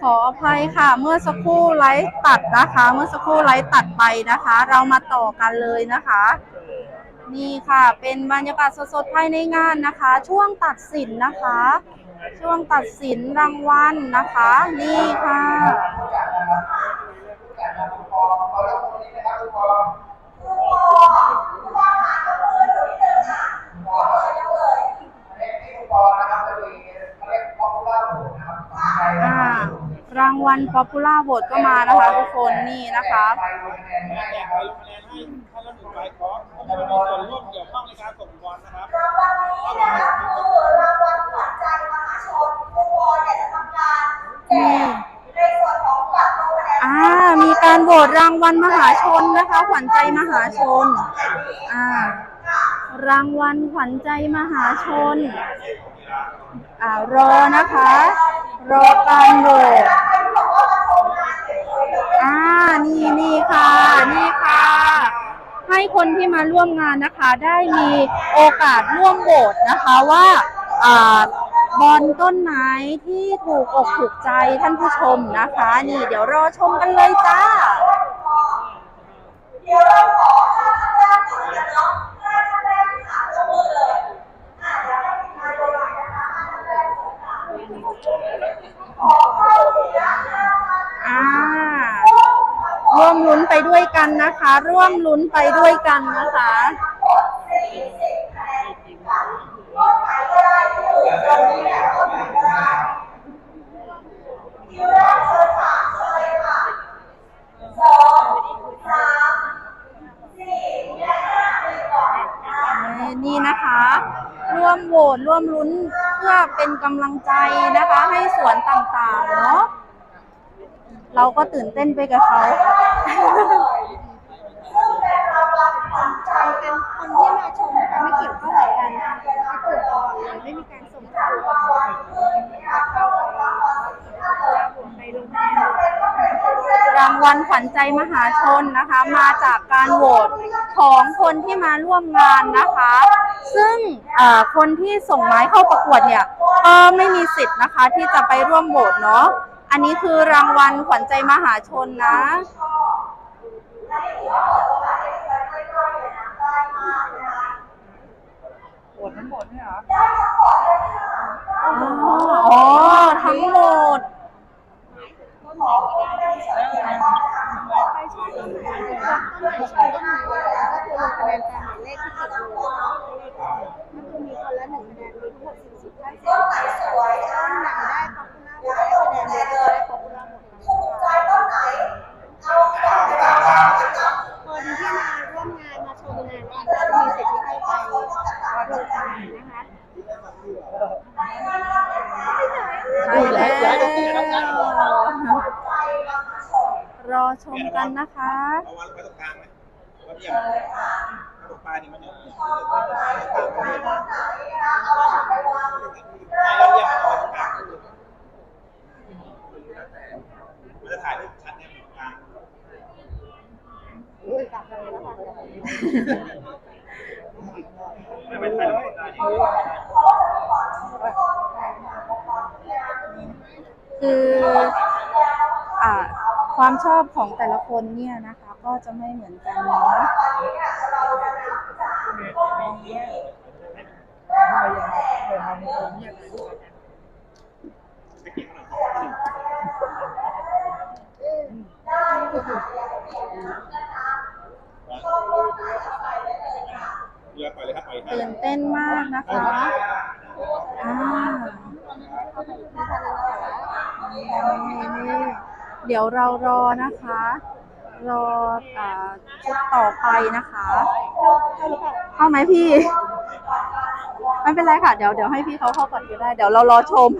ขออภัยค่ะ เมื่อสักครู่ไลฟ์ตัดนะคะ เมื่อสักครู่ไลฟ์ตัดไปนะคะ เรามาต่อกันเลยนะคะ นี่ค่ะ เป็นบรรยากาศสดๆภายในงานนะคะ ช่วงตัดสินนะคะ ช่วงตัดสินรางวัลนะคะ นี่ค่ะ อ่ารางวัล Popular Vote ก็มานะคะ ทุกคนนี่นะคะแจกใบลงคะแนนให้ท่านละหนึ่งใบขอให้มีส่วนร่วมเกี่ยวข้องในการส่งบอลนะครับ รางวัลนี้นะคะคือรางวัลขวัญใจมหาชนทุกคนเนี่ยจะทำการแจกในส่วนของบัตรลงคะแนนอ่า มีการโหวตรางวัลมหาชนนะคะ ขวัญใจมหาชน อ่า รางวัลขวัญใจมหาชนอ่ารอนะคะ รอการโหวตอ่านี่นี่ค่ะ นี่ค่ะ ให้คนที่มาร่วมงานนะคะ ได้มีโอกาสร่วมโหวตนะคะว่าอ่าบอลต้นไม้ที่ถูกอกถูกใจท่านผู้ชมนะคะ นี่เดี๋ยวรอชมกันเลยจ้า เดี๋ยวเราขอค่าทำแรกก่อนกันเนาะค่าทำแรกที่ขาเจ้ามือเลยอะเดี๋ยวให้ทีมงานดูหน่อยนะคะค่าทำแรกสองค่ะขอเข้าถึงนะห้าพัน อ่า ร่ วมลุ้นไปด้วยกันนะคะ ร่วมลุ้นไปด้วยกันนะคะสี่สิบคะแนนค่ะรอบไหนก็ได้ที่อยู่ตรงนี้เนี่ยรอบไหนก็ได้คิวแรกเชิญค่ะเชิญเลยค่ะสองสามสี่และห้าไปก่อนอะนี่นะคะ ร่วมโหวตร่วมลุ้นเพื่อเป็นกำลังใจนะคะ ให้สวนต่างๆเนาะเราก็ตื่นเต้นไปกับเขา เป็นคนที่มาชมนะคะไม่เกี่ยวข้องอะไรกับการประกวดบอลเลยไม่มีการส่งข่าวไปลงคะแนนรางวัลขวัญใจมหาชนนะคะ มาจากการโหวตของคนที่มาร่วมงานนะคะ ซึ่งคนที่ส่งไม้เข้าประกวดเนี่ยก็ไม่มีสิทธิ์นะคะที่จะไปร่วมโหวตเนาะอันนี้คือรางวัลขวัญใจมหาชนนะ โหวตทั้งหมดเนี่ยเหรออ๋อทั้งหมดใคร ชมกันนะคะเอาวันไปตรงกลางไหมว่าเยี่ยมตรงปลายนี่มันเนี่ยเราเยี่ยมเอาตรงกลางมันจะถ่ายรูปชัดเนี่ยตรงกลาง กลับกันเลยแล้วค่ะ ไม่เป็นถ่ายรูปได้ คืออ่าความ ชอบของแต่ละคนเนี่ยนะคะ ก็จะไม่เหมือนกันเนาะเรือไปเลยครับไปตื่นเต้นมากนะคะอ่า เดี๋ยวเรารอนะคะ รออ่าชุดต่อไปนะคะเข้าไหมพี่ ไม่เป็นไรค่ะ เดี๋ยวเดี๋ยวให้พี่เขาเข้าก่อนก็ได้ เดี๋ยวเรารอชม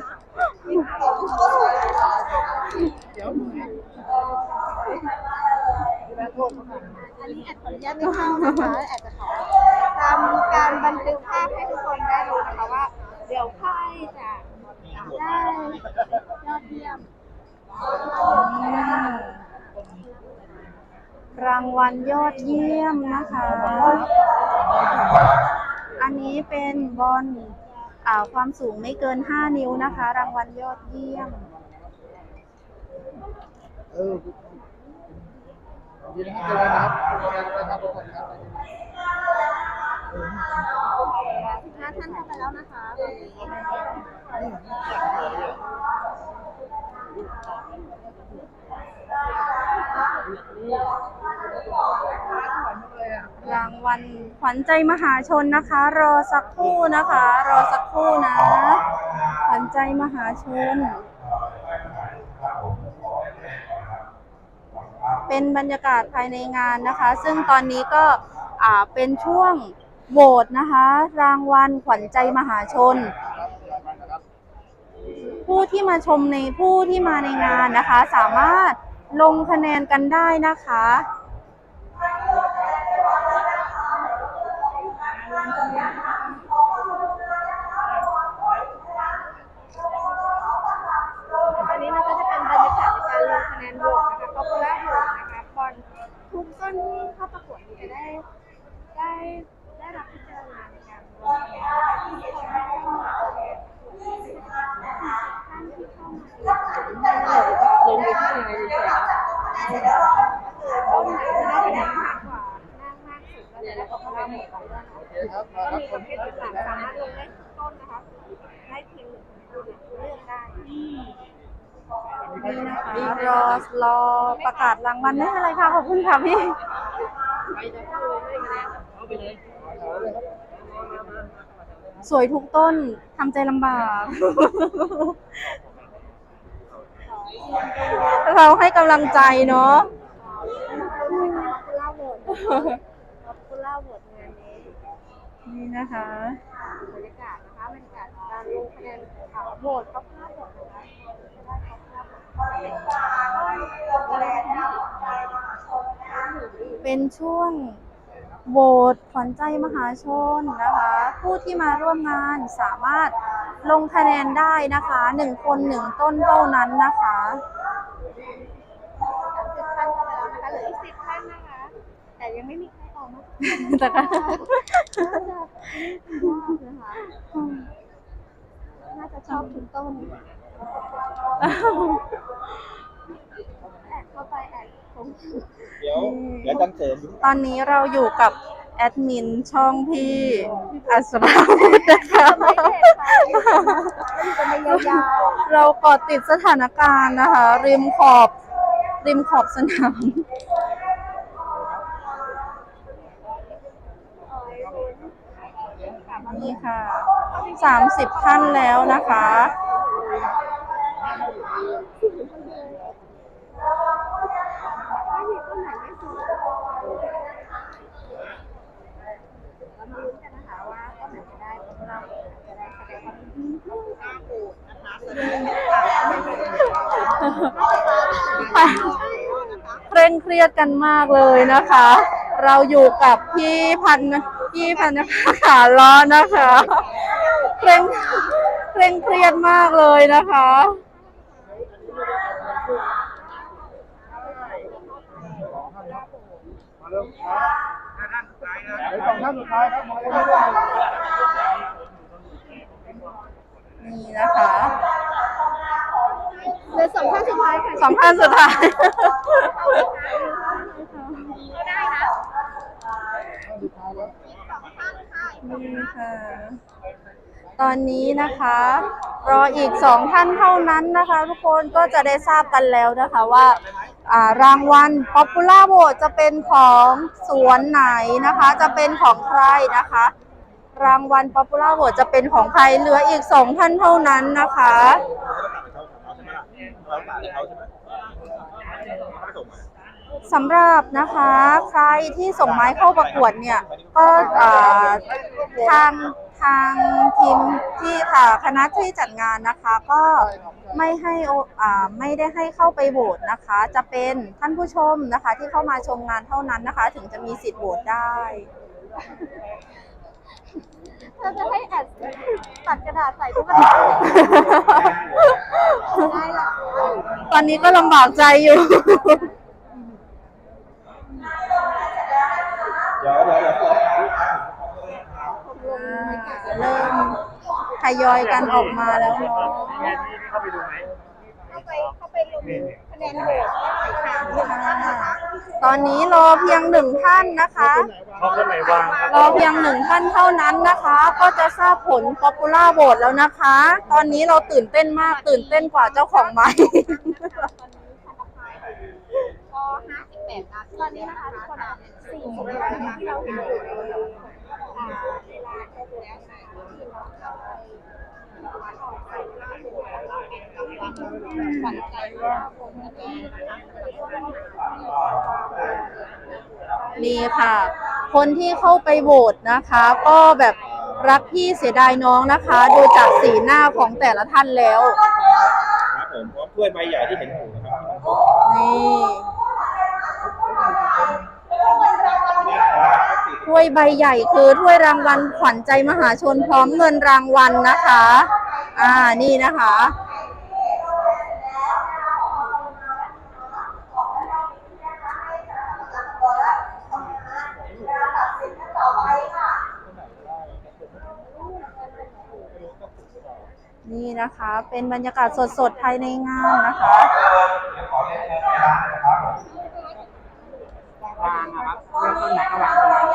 อันนี้แอดขออนุญาตไม่เข้านะคะแอดจะขอทำการบันทึกภาพให้ทุกคนได้รู้นะคะว่า เดี๋ยวใครจะได้ยอดเยี่ยม รางวัลยอดเยี่ยมนะคะ อันนี้เป็นบอลอ่าความสูงไม่เกิน 5 นิ้วนะคะ รางวัลยอดเยี่ยม เออยินดีด้วยนะครับนะครับทุกคนครับห้าท่านเข้าไปแล้วนะคะตอนนี้ รางวัลขวัญใจมหาชนนะคะ รอสักครู่นะคะ รอสักครู่นะขวัญใจมหาชน เป็นบรรยากาศภายในงานนะคะ ซึ่งตอนนี้ก็เป็นช่วงโหวตนะคะ รางวัลขวัญใจมหาชน ผู้ที่มาชมในผู้ที่มาในงานนะคะ สามารถ ลงคะแนนกันได้นะคะ อันนี้นะคะจะเป็นบรรยากาศในการลงคะแนนโหวตนะคะ popular vote นะคะบอลทุกต้นที่เข้าประกวดนี้จะได้ได้ได้รับพิจารณาในการลงคะแนนนะคะที่คนไม่เข้ามาท่านที่เข้ามาลงในที่ยังไงดีกว่าต้นไหนจะได้คะแนนมากกว่ามากมากสุดก็จะได้ popular vote ไปด้วยนะ โอเคครับมา ก็ ครับ มี ค ป น ระเภทต่างๆสามารถลงได้ทุกต้นนะคะ ได้เพียงหนึ่งคนเลือกได้ นี่นะคะ รอประกาศรางวัลไม่อะไรค่ะ ขอบคุณค่ะพี่สวยทุกต้นทำใจลำบาก เราให้กำลังใจเนาะคุณเล่าบทคุณล่าบทงานนี้นี่นะคะบรรยากาศนะคะบรรยากาศการลงคะแนนข่าวโหวตเขาภาพบ เป็นช่วงโหวตขวัญใจมหาชนนะคะ ผู้ที่มาร่วมงานสามารถลงคะแนนได้นะคะหนึ่งคนหนึ่งต้นเท่านั้นนะคะสามสิบท่านเข้าไปแล้วนะคะเหลืออีกสิบท่านนะคะแต่ยังไม่มีใครออกมาแต่ก็น่าจะชอบทุกต้นแอบ เข้าไปแอบคงเดี๋ยวเดี๋ยวจันเสริมตอนนี้เราอยู่กับแอดมินช่องพี่อัศราวุธนะคะไม่เด็ดค่ะอยู่กันไปยาวเราเกาะติดสถานการณ์นะคะ ริมขอบ ริมขอบสนามนี่ค่ะสามสิบท่านแล้วนะคะ ไม่มีต้นไหนไม่สวยเรามาลุ้นกันนะคะว่าต้นไหนจะได้ต้นเราจะได้แสดงความยินดี เคร่งเครียดกันมากเลยนะคะ เราอยู่กับพี่พันพี่พันขาล้อนะคะเคร่งเคร่งเครียดมากเลยนะคะมาเร็วครับเดี๋ยวสองท่านสุดท้ายครับมาเรื่อย นี่นะคะเหลือสองท่านสุดท้ายค่ะสองท่านสุดท้ายก็ได้นะๆท่านสุดท้ายครับสองท่านค่ะนี่ค่ะ ตอนนี้นะคะ รออีกสองท่านเท่านั้นนะคะ ทุกคนก็จะได้ทราบกันแล้วนะคะว่าอ่ารางวัล Popular Vote จะเป็นของสวนไหนนะคะ จะเป็นของใครนะคะ รางวัล Popular Vote จะเป็นของใครเหลืออีกสองท่านเท่านั้นนะคะ สำหรับนะคะใครที่ส่งไม้เข้าประกวดเนี่ย ก็ทางทางทีมที่ค่ะคณะที่จัดงานนะคะ ก็ไม่ให้อ่าไม่ได้ให้เข้าไปโหวตนะคะ จะเป็นท่านผู้ชมนะคะ ที่เข้ามาชมงานเท่านั้นนะคะ ถึงจะมีสิทธิ์โหวตได้ เธอจะให้แอดตัดกระดาษใส่ทุกกระดาษได้หรอตอนนี้ก็ลำบากใจอยู่ เดี๋ยวเดี๋ยวเดี๋ยวเริ่มทยอยกันออกมาแล้วเนาะ นี่ไงที่เข้าไปดูไหมเข้าไปเข้าไปลงคะแน นโหวตได้ค่ะตอนนี้รอเพียงหนึ่งท่านนะคะ เขาคนไหนวางครับรอเพียงหนึ่งท่านเท่านั้นนะคะ ก็จะทราบผล popular vote แล้วนะคะ ตอนนี้เราตื่นเต้นมากตื่นเต้นกว่าเจ้าของไม้ ก็ห้าสิบแปดนัดตอนนี้นะคะทุกคนสี่สิบนัดนะคะที่เราเห็นอยู่ในอ่าเวลาครบแล้วนะที่เเป็นกำลังหวั่นใจว่าคนจะมีนะคะนี่ค่ะ คนที่เข้าไปโหวตนะคะ ก็แบบรักพี่เสียดายน้องนะคะ ดูจากสีหน้าของแต่ละท่านแล้วครับผมพร้อมถ้วยใบใหญ่ที่เห็นอยู่นะครับนี่ถ้วยใบใหญ่คือถ้วยรางวัลขวัญใจมหาชนพร้อมเงินรางวัลนะคะ อ่านี่นะคะ นะคะ เป็นบรรยากาศสดๆภายในงานนะคะ วางนะครับเริ่มต้นไหนก็วางตรงนั้น เ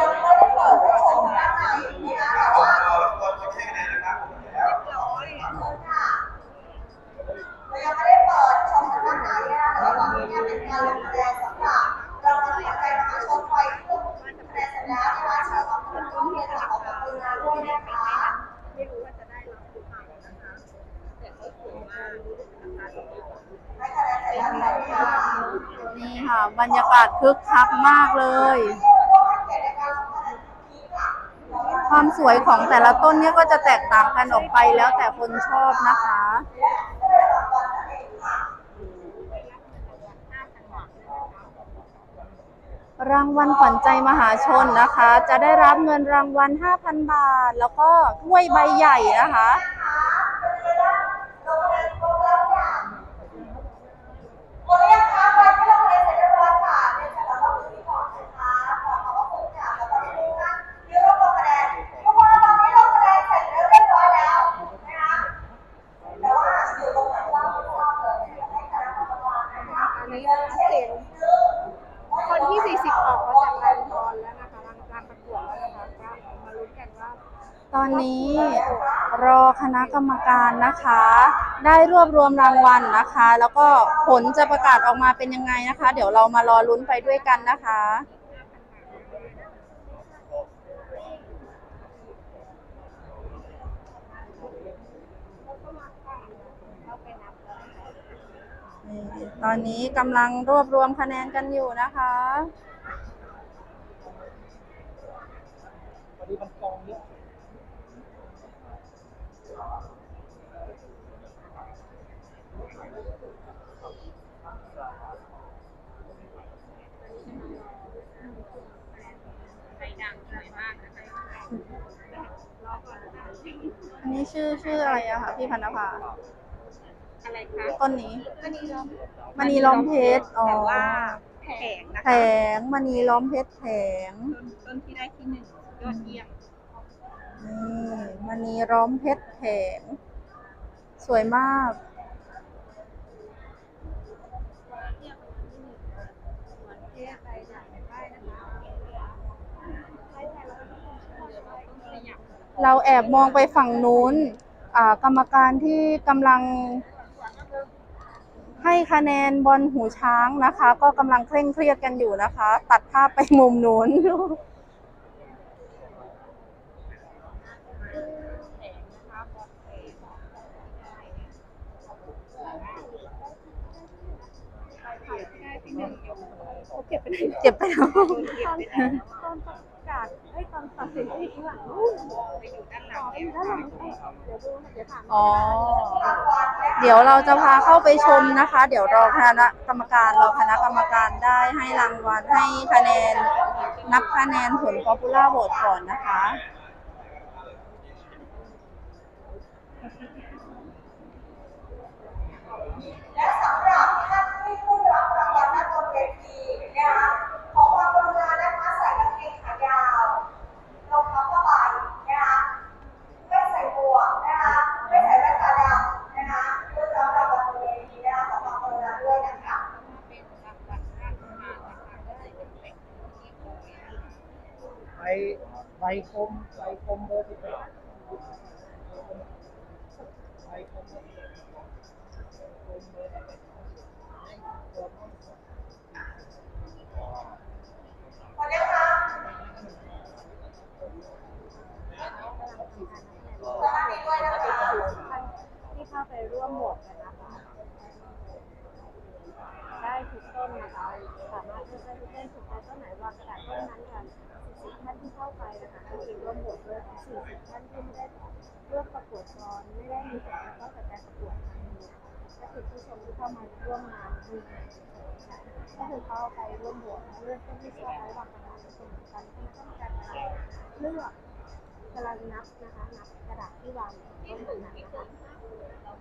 รายังไม่ได้เปิดชมกันนะคะเนี่ยแต่ว่าตอนนี้เนี่ยเป็นการลงคะแนนสำหรับเราจะขวัญใจมหาชนไปที่ลงคะแนนเสร็จแล้วนะคะชาวบ้านทุกคนที่จะขอบคุณงานด้วยนะคะ ไม่รู้ว่าจะได้รับหรือเปล่านะคะแต่ก็ถือว่านะคะ ให้คะแนนเสร็จแล้วค่ะ นี่ ค่ะ บรรยากาศคึกคักมากเลย ความสวยของแต่ละต้นเนี่ยก็จะแตกต่างกันออกไปแล้วแต่คนชอบนะคะ รางวัลขวัญใจมหาชนนะคะ จะได้รับเงินรางวัล 5,000 บาท แล้วก็ถ้วยใบใหญ่นะคะ โอเลี้ยงคะใครที่ลงคะแนนเสร็จเรียบร้อยค่ะเรียนเชิญเราลงที่ก่อนนะคะขอขอบพระคุณค่ะแล้วตอนนี้นะคะเดี๋ยวเราลงคะแนนทุกคนตอนนี้ลงคะแนนเสร็จเรียบร้อยแล้วนะคะแต่ว่าอยู่ตรงไหนบ้างไม่ทราบเลยให้คณะกรรมการนะคะ อันนี้นะคะเสียงคนที่ 40 ออกมาจากรางทอนแล้วนะคะรางการประกวดแล้วนะคะก็มาลุ้นกันว่า ตอนนี้รอคณะก รรมการนะคะ ได้รวบรวมรางวัลนะคะ แล้วก็ผลจะประกาศออกมาเป็นยังไงนะคะ เดี๋ยวเรามารอลุ้นไปด้วยกันนะคะนี่ตอนนี้กำลังรวบรวมคะแนนกันอยู่นะคะ นกองเยอะอันนี้ชื่อชื่ออะไรอะคะพี่พันธภาอะไรคะต้นนี้มณีล้อมมณีล้อมเพชรอ๋อแต่ว่าแผงนะแผคะงมณีล้อมเพชรแผงต้นต้นที่ได้ที่หนึ่งยอดเยี่ยมนี่มณีล้อมเพชรแผงสวยมาก เทียบไปจากได้นะคะได้ไปแล้วก็ต้องขยับ เราแอบมองไปฝั่งนู้นอ่ากรรมการที่กำลังให้คะแนนบอลหูช้างนะคะ ก็กำลังเคร่งเครียดกันอยู่นะคะ ตัดภาพไปมุมนู้นได้ที่หนึ่งยกเขาเก็บไปไหนเก็บไปแล้ว ตอนตอนประกาศเอ้ตอนตัดสินที่ข้างหลังไปอยู่ด้านหลังอยู่ด้านหลังเดี๋ยวดูเดี๋ยวถามอ๋อ เดี๋ยวเราจะพาเข้าไปชมนะคะ เดี๋ยวรอคณะกรรมการรอคณะกรรมการได้ให้รางวัลให้คะแนน นับคะแนนผล popular vote ก่อนนะคะและสำหรับท่านที่ผู้รับรางวัลด้านบนเวทีนะคะขอความกรุณานะคะใส่กางเกงขายาวรองเท้าผ้าใบนะคะไม่ใส่หมวกนะคะ ส่คมใส่คมเบอร์สิบแปดใส่คมเบอร์สิบแปดคมเบอร์สิบแปด ขอเรียกค่ะสวัสดีด้วยนะคะ ที่เข้าไปร่วมโหวตกันนะคะ ได้ทุกต้นนะคะ สามารถเลือกได้ทุกต้นถูกใจต้นไหนวางกระดาษต้นนั้นค่ะ40ท่านที่เข้าไปนะคะก็คือร่วมโหว ตด้วย40ท่านที่ไม่ได้เลือกประกวดกรไม่ได้มีส่วนเกี่ยวข้องกับการประกวดครั้งนี้ก็คือผู้ชมที่เข้ามาร่วมงานดูก็คือเข้าไปร่วมโหวตเลือกต้นที่ชอบไว้วางกระดาษเป็นคนกันที่ต้องการเลือกกำลังนับนะคะนับกระดาษที่วางอยู่บนต้นนั้นนะคะ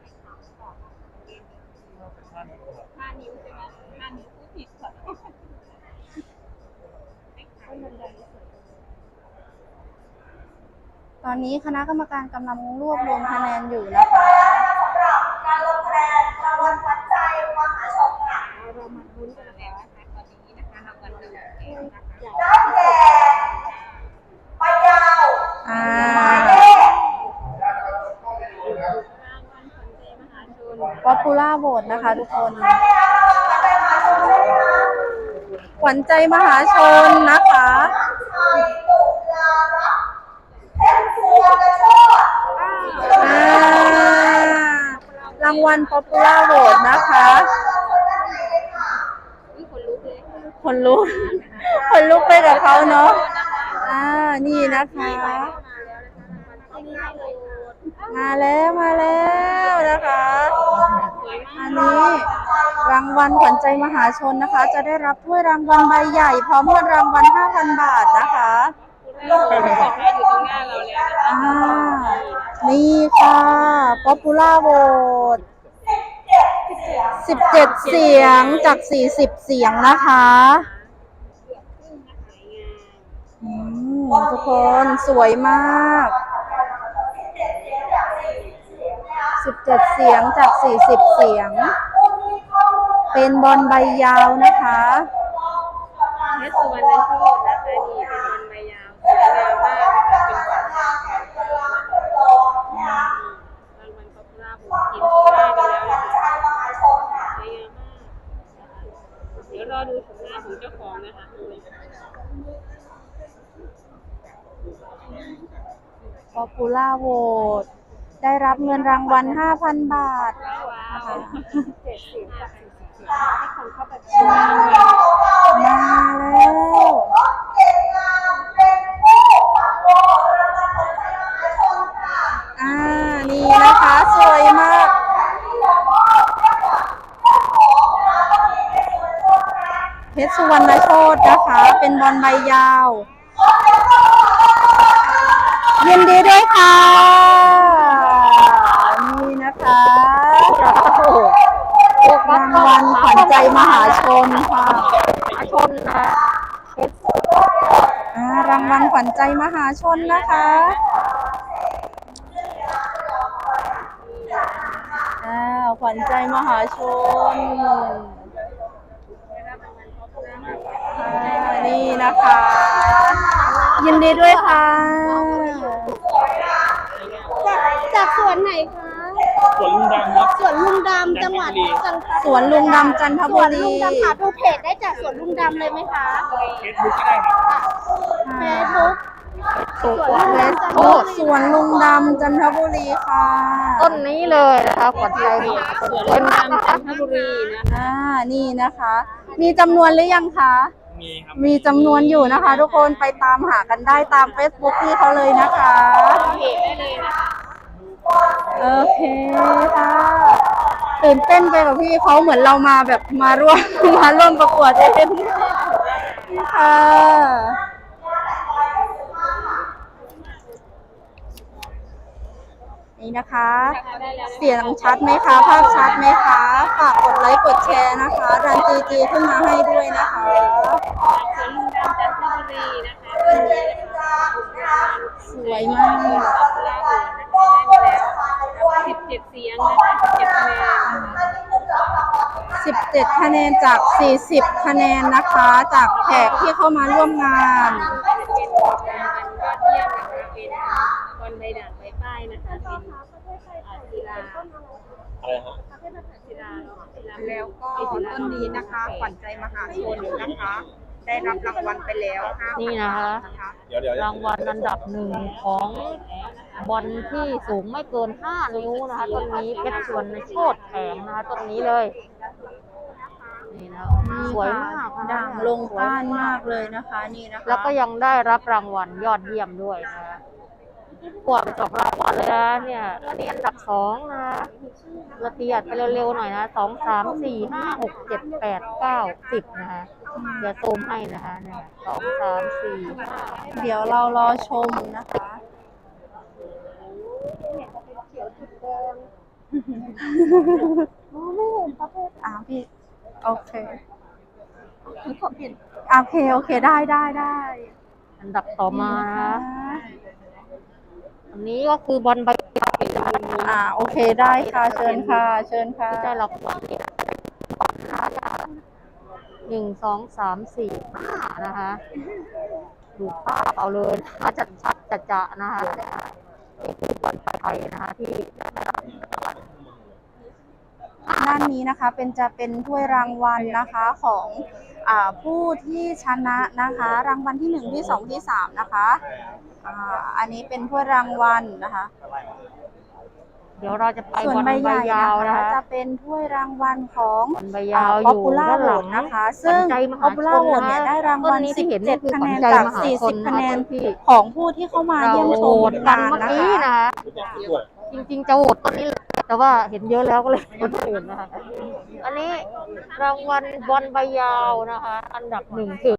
ห้านิ้วใช่ไหมห้านิ้วพูดผิดค่ะต้นมันใหญ่ที่สุด ตอนนี้คณะกรรมการกำลังรวบรวมคะแนนอยู่นะคะสำหรับการลงคะแนนรางวัลขวัญใจมหาชนค่ะเรามาลุ้นกันแล้วนะคะตอนนี้นะคะรางวัลหนึ่งแก้วนะคะได้แก่ใบยาวอ่าหมายเลขป๊อปปูล่าโหวตนะคะทุกคนใช่ไหมคะรางวัลขวัญใจมหาชนใช่ไหมคะขวัญใจมหาชนนะคะ ไทยตุลารัตน์เพชรเสือกระโชด อ่ารางวัลป๊อปปูล่าโหวตนะคะคนลุกคนลุกคนลุกไปกับเขาเนาะอ่านี่นะคะ มาแล้วมาแล้วนะคะ อันนี้รางวัลขวัญใจมหาชนนะคะ จะได้รับถ้วยรางวัลใบใหญ่ พร้อมเงินรางวัล5,000 บาทนะคะบอกให้อยู่ตรงหน้าเราแล้ว นะคะอ่านี่ค่ะ Popular Vote 17 เสียงจาก 40 เสียงนะคะอืมทุกคนสวยมาก 17 เสียงจาก 40 เสียง เป็นบอลใบยาวนะคะ เพชรสุวรรณโชค Popular Vote ได้รับเงินรางวัล 5,000 บาทว้าวนะคะเจ็ดสียงจากสี่สิบเสียงที่คนเข้าไปมาแล้วเก่งามเป็นผู้ฝังโลรางวัลขวัญใจมหาชนค่ะอ่านี่นะคะสวยมากที่เรามอบให้กับเจ้าของนะคะก็มีเป็นส่วนร่วมนะเพชรสุวรรณโชตนะคะ เป็นบอลใบยาว ยินดีด้วยค่ะ นี่นะคะรางวัลขวัญใจมหาชนค่ะมหาชนค่ะอ่ารางวัลขวัญใจมหาชนนะคะอ่าขวัญใจมหาชนนี่นะคะ ยินดีด้วยค่ะ จากจากส วนไหนคะส่วนลุงดำครับ สวนลุงดำจังหวัดจันทสวนลุงดำจันทสบุวนรีลุงดำค่ะดูเพจได้จากสวนลุงดำเลยไหมคะเฟซบุ๊กก็ได้ครับ เฟซบุ๊กสวนลุงเฟดำซจันทบุ๊บุกรีสวนลุงดำจันทบุรีค่ะต้นนี้เลยนะคะขวัญใจสวนลุงดำจันทบุรีนะคะอ่านี่นะคะ มีจำนวนหรือยังคะ มีครับ มีจำนวนอยู่นะคะ ทุกคนไปตามหากันได้ตาม Facebook ที่เขาเลยนะคะ เพจได้เลยนะคะ โอเคค่ะตื่นเต้นไปกับพี่เขาเหมือนเรามาแบบมาร่วมมาร่วมประกวดเองค่ะนี่นะคะ เสียงชัดไหมคะ ภาพชัดไหมคะ ฝากกดไลค์กดแชร์นะคะดันจีจีขึ้นมาให้ด้วยนะคะสวยมาก ได้ไปแล้วสิบเจ็ดเสียงนะคะสิบเจ็ดคะแนนนะคะ17 คะแนนจาก 40 คะแนนนะคะ จากแขกที่เข้ามาร่วมงานเป็นรางวัลยอดเยี่ยมนะคะเป็นอ่าศิลาอะไรฮะศิลาศิลาแล้วก็ต้นนี้นะคะขวัญใจมหาชนนะคะ ได้รับรางวัลไปแล้วห้านี่นะคะนะคะเดี๋ยวเดี๋ยวรางวัลอันดับหนึ่งของ บอลที่สูงไม่เกิน 5 นิ้วนะคะต้นนี้เพชรสวนในโชดแข็งนะคะต้นนี้เลยนี่นะสวยมากนะคะด่างลงก้านมากเลยนะคะนี่นะคะแล้วก็ยังได้รับรางวัลยอดเยี่ยมด้วยนะคะพวกสองรางวัลเลยนะเนี่ยอันนี้อันดับสองนะคะละเตียดไปเร็วๆหน่อยนะสองสามสี่ห้าหกเจ็ดแปดเก้าสิบนะคะเดี๋ยวซูมให้นะคะเนี่ยสองสามสี่ห้าเดี๋ยวเรารอชมนะคะ อ่าพี่ โอเคโอเคโอเคได้ได้ได้อันดับต่อมานะคะอันนี้ก็คือบอลใบยาวอ่า โอเคได้ค่ะ เชิญค่ะ เชิญค่ะที่ได้รางวัลนี่นะคะหนึ่งสองสามสี่ห้านะคะดูภาพเอาเลยนะคะจัดชัดจัดจะนะคะนี่คือบอลไทยนะคะที่ได้รับ ด้านนี้นะคะเป็นจะเป็นถ้วยรางวัลนะคะของอ่าผู้ที่ชนะนะคะ รางวัลที่หนึ่งที่สองที่สามนะคะอ่าอันนี้เป็นถ้วยรางวัลนะคะเดี๋ยวเราจะไปส่วนบอลใบใบใหญ่ยาวนะนะคะคะจะเป็นถ้วยรางวัลของบอลใบยาวอป๊อปยู่ปูล่าด้านโหหลัวงตนะคะ ซึ่งขวัญใจมป๊อหาปปูชล่านโหวตนะเนี่ยได้รางวัลต้นนี้ที่เห็นนี่คือ17ขคะวัญแนนใจจากมหาชน40นะคะแนนที่ของผู้ที่เข้ามาเราเยี่ยมชโหวมตกันงานเมื่อนะกี้คะนะคะด้วยจริงๆจะโหวตต้นนี้เลย แต่ว่าเห็นเยอะแล้วก็เลยคนอื่นนะคะ อันนี้รางวัลบอลใบยาวนะคะ อันดับหนึ่งคือ